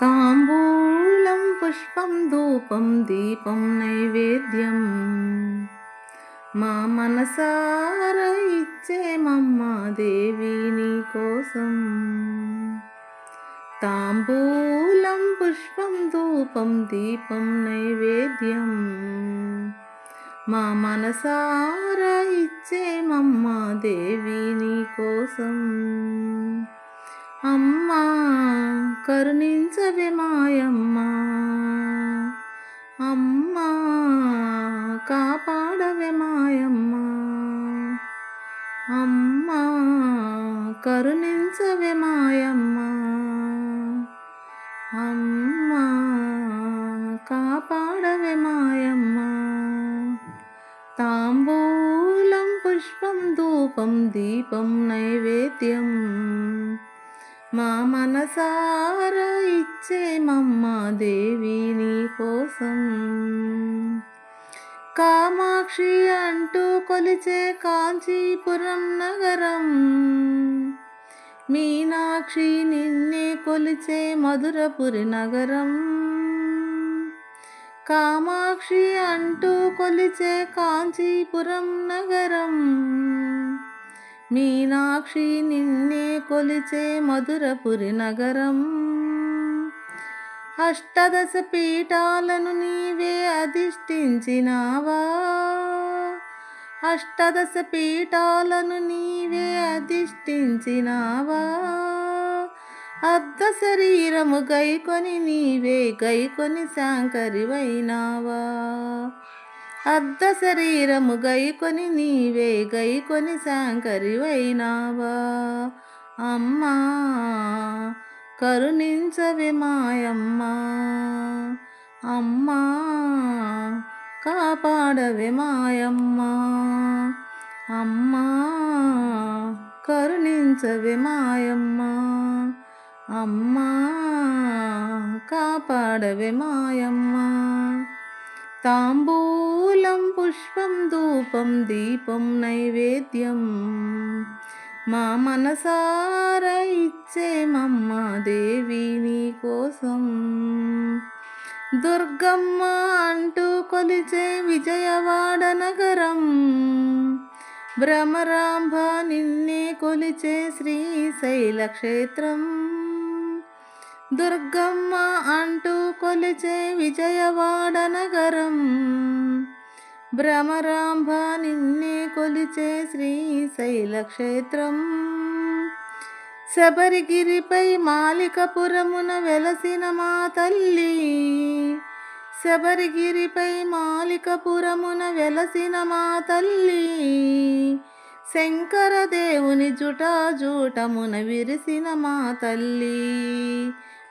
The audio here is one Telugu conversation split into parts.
తాంబూలం పుష్పం ధూపం దీపం నైవేద్యం. మా మనసార ఇచ్చే ఇచ్చేమమ్మ దేవి నీ కోసం. తాంబూలం పుష్పం ధూపం దీపం నైవేద్యం. మా మనసార ఇచ్చే ఇచ్చేమమ్మ దేవి నీ కోసం. అమ్మా కరుణించవే మాయమ్మా. అమ్మా కాపాడవే మాయమ్మ. అమ్మా కరుణించవే మాయమ్మ. అమ్మా కాపాడవే మాయమ్మ. తాంబూలం పుష్పం ధూపం దీపం నైవేద్యం. మా మనసార ఇచ్చేమమ్మ దేవి నీ కోసం. కామాక్షి అంటూ కొలిచే కాంచీపురం నగరం. మీనాక్షి నిన్నే కొలిచే మధురపురి నగరం. కామాక్షి అంటూ కొలిచే కాంచీపురం నగరం. మీనాక్షి నిన్నే కొలిచే మధురపురి నగరం. అష్టదశ పీఠాలను నీవే అధిష్ఠించినావా? అష్టదశ పీఠాలను నీవే అధిష్ఠించినావా? అర్ధ శరీరము గైకొని నీవే గైకొని శాంకరివైనావా? అర్ధ శరీరము గైకొని నీవే గైకొని శాంకరివైనావా అమ్మా కరుణించవి మాయమ్మా. అమ్మా కాపాడవి మాయమ్మా. అమ్మా కరుణించవి మాయమ్మా. అమ్మా కాపాడవే మాయమ్మా. తాంబూలం పుష్పం ధూపం దీపం నైవేద్యం. మా మనసార ఇచ్చే మమ్మ దేవి నీ కోసం. దుర్గమ్మ అంటూ కొలిచే విజయవాడ నగరం. భ్రమరాంభ నిన్నే కొలిచే శ్రీశైల క్షేత్రం. దుర్గమ్మ అంటూ కొలిచే విజయవాడ నగరం. భ్రమరాంభ నిన్నే కొలిచే శ్రీశైల క్షేత్రం. శబరిగిరిపై మాలికపురమున వెలసిన మా తల్లి. శబరిగిరిపై మాలికపురమున వెలసిన మా తల్లి. శంకరదేవుని జుటాజూటమున విరిసిన మా తల్లి.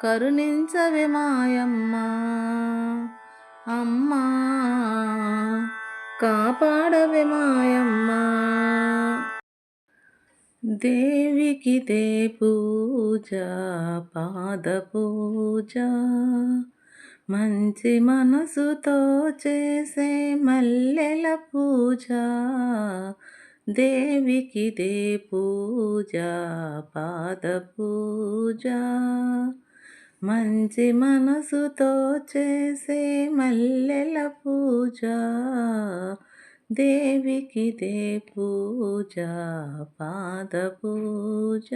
కరుణించవే మాయమ్మా. అమ్మా కాపాడవే మాయమ్మా. దేవికి దే పూజ పాద పూజ. మంచి మనసుతో చేసే మల్లెల పూజ. దేవికి దే పూజ పాద పూజ. మంచి మనసుతో చేసే మల్లెల పూజ దేవికి దే పూజ పాద పూజ.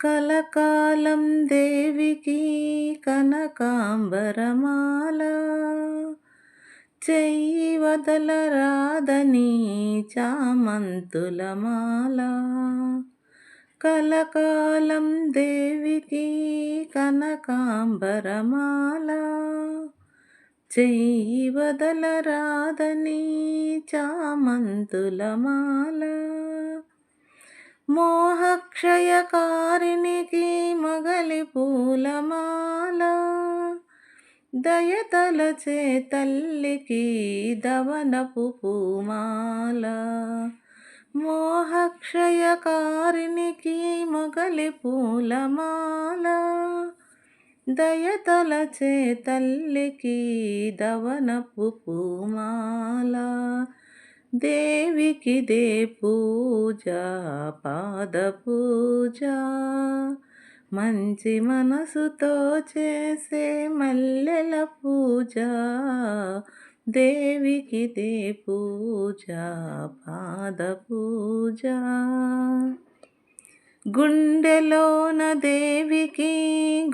కలకాలం దేవికి కనకాంబరమాల చెయ్యి వదలరాదని చామంతుల మాల. కలకాలం దేవికి కనకాంబరమాల. చెయ్యి వదలరాదని చామంతులమాల. మాల మోహక్షయకారినికి మగలి పూలమాల. దయతలచే తల్లికి దవనపు పూమాల. మోహక్షయకారినికి మొగలి పూలమాల దయతలచే తల్లికి దవనపు పూమాల. దేవికి దే పూజ పాద పూజ. మంచి మనసుతో చేసే మల్లెల పూజ. దేవికి దే పూజ పాద పూజ. గుండెలోన దేవికి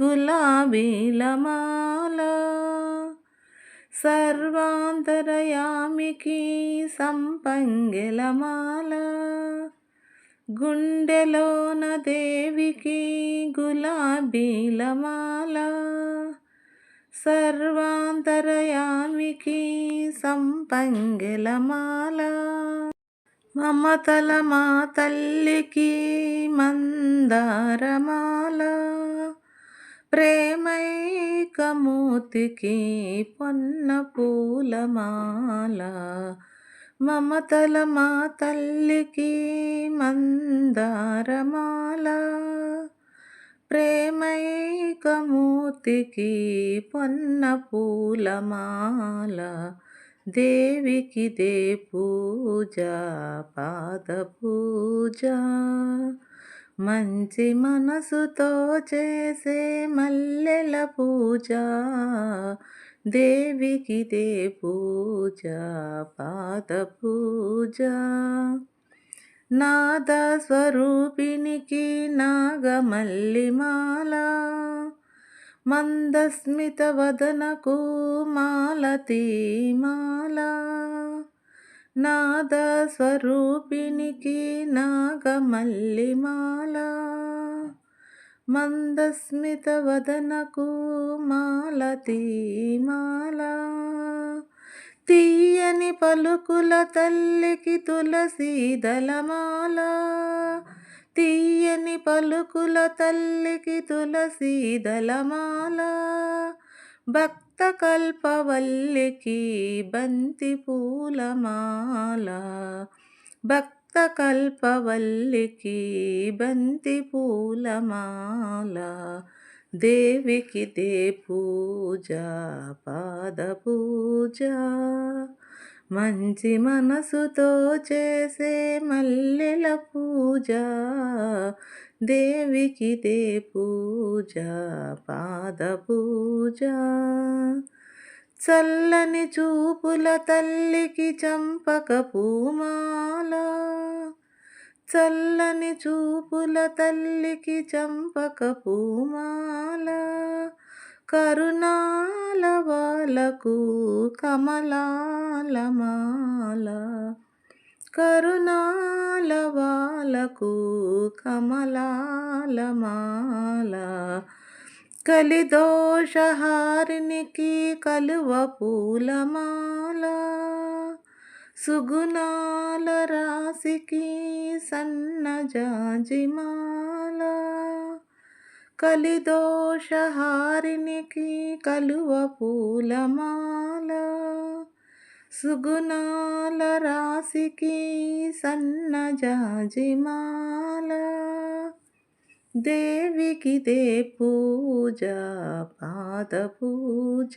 గులాబీల మాల. సర్వాంతరయామికి సంపంగెల మాల. గుండెలోన దేవికి గులాబీల మాల. సర్వాంతరయామికి సంపంగిల మాల మమతల మా తల్లికి మందారమాల. ప్రేమైకమూతికి పొన్న పూలమాల. మమతల మా తల్లికి మందారమాల. ప్రేమైకమూర్తికి పొన్న పూలమాల దేవికి దే పూజ పాద పూజ మంచి మనసుతో చేసే మల్లెల పూజ దేవికి దే పూజ పాద పూజ నాద స్వరూపినికి నాగమల్లిమాల మందస్మిత వదనకు మాలతీమాల. నాద స్వరూపినికి నాగమల్లిమాల మందస్మిత వదనకు మాలతీమాల. తీయని పలుకుల తల్లికి తులసీదలమాల తీయని పలుకుల తల్లికి తులసీదలమాల భక్త కల్పవల్లికి బంతి పూలమాల. భక్త కల్పవల్లికి బంతి పూలమాల. దేవికి దే పూజ పాద పూజ. మంచి మనసుతో చేసే మల్లెల పూజ. దేవికి దే పూజ పాద పూజ. చల్లని చూపుల తల్లికి చంపక పూమాల. చల్లని చూపుల తల్లికి చంపక పూమాల కరుణాల వాళ్ళకు కమలాల మాల. కరుణాల వాళ్ళకు కమలాల మాల. కలిదోషహారినికి కలువ పూలమాల. సుగుణాల రాశికి సన్నజాజిమాల కలిదోషహారినికి కలువ పూలమాల. సుగుణాల రాశికి సన్నజాజిమాల దేవికి దే పూజ పాద పూజ.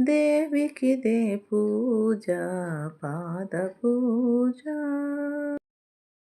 దేవికి దే పూజ పాద పూజ